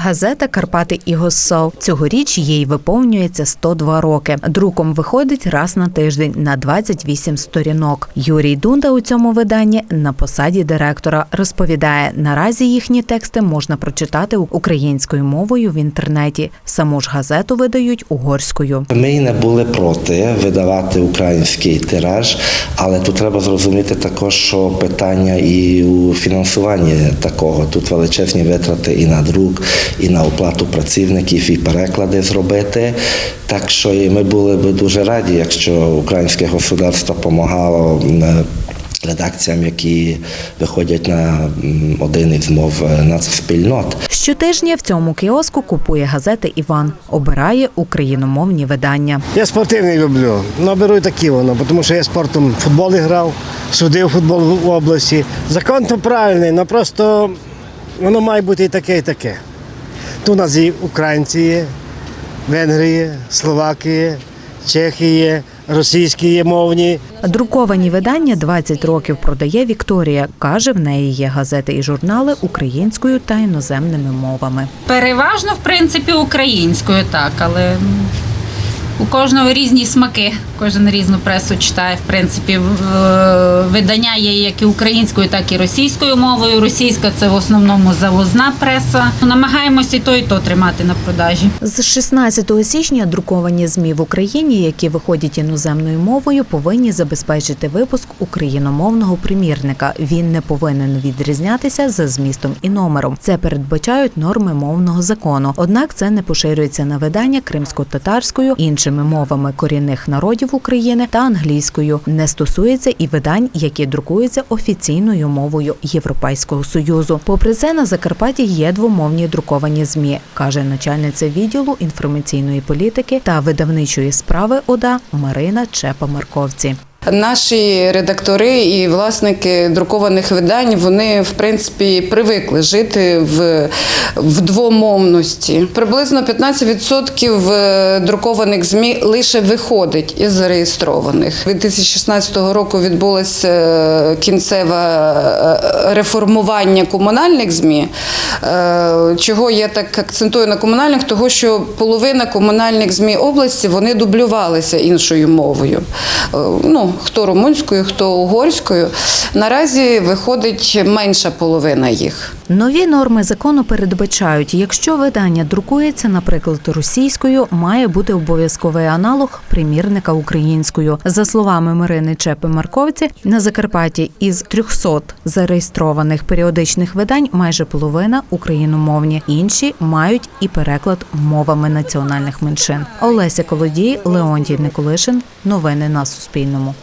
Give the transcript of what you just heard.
Газета Карпати і Госсол. Цьогоріч їй виповнюється 102 роки. Друком виходить раз на тиждень на 28 сторінок. Юрій Дунда у цьому виданні на посаді директора розповідає, наразі їхні тексти можна прочитати українською мовою в інтернеті. Саму ж газету видають угорською. Ми не були проти видавати український тираж, але тут треба зрозуміти також, що питання і у фінансуванні такого. Тут величезні витрати і на друк, і на оплату працівників, і переклади зробити. Так що і ми були б дуже раді, якщо українське государство допомагало. Редакціям, які виходять на один із мов е, нацспільнот. Щотижня в цьому кіоску купує газети Іван. Обирає україномовні видання. Я спортивний люблю, але беру і такі воно, тому що я спортом футбол грав, судив футбол в області. Закон то правильний, але просто воно має бути і таке, і таке. Тут у нас і українці є, венгри є, словаки є, чехи є, російські є мовні. Друковані видання 20 років продає Вікторія. Каже, в неї є газети і журнали українською та іноземними мовами. Переважно, в принципі, українською, так, але у кожного різні смаки. Кожен різну пресу читає. В принципі, видання є як і українською, так і російською мовою. Російська це в основному завозна преса. Намагаємося і то, і то тримати на продажі. З 16 січня друковані змі в Україні, які виходять іноземною мовою, повинні забезпечити випуск україномовного примірника. Він не повинен відрізнятися за змістом і номером. Це передбачають норми мовного закону. Однак це не поширюється на видання кримсько-татарською, іншими мовами корінних народів України та англійською. Не стосується і видань, які друкуються офіційною мовою Європейського союзу. Попри це, на Закарпатті є двомовні друковані змі, каже начальниця відділу інформаційної політики та видавничої справи ОДА Марина Чепа-Марковці. Наші редактори і власники друкованих видань вони в принципі привикли жити в, в двомовності. Приблизно 15% е, друкованих ЗМІ лише виходить із зареєстрованих. 2016 року відбулося е, кінцеве е, реформування комунальних ЗМІ. Е, Чого я так акцентую на комунальних? Того, що половина комунальних ЗМІ області вони дублювалися іншою мовою. Е, Ну, хто румунською, хто угорською. Наразі виходить менша половина їх. Нові норми закону передбачають, якщо видання друкується, наприклад, російською, має бути обов'язковий аналог примірника українською. За словами Марини Чепи Марковці, на Закарпатті із 300 зареєстрованих періодичних видань майже половина україномовні. Інші мають і переклад мовами національних меншин. Олеся Колодій, Леонтій Николишин. Новини на Суспільному.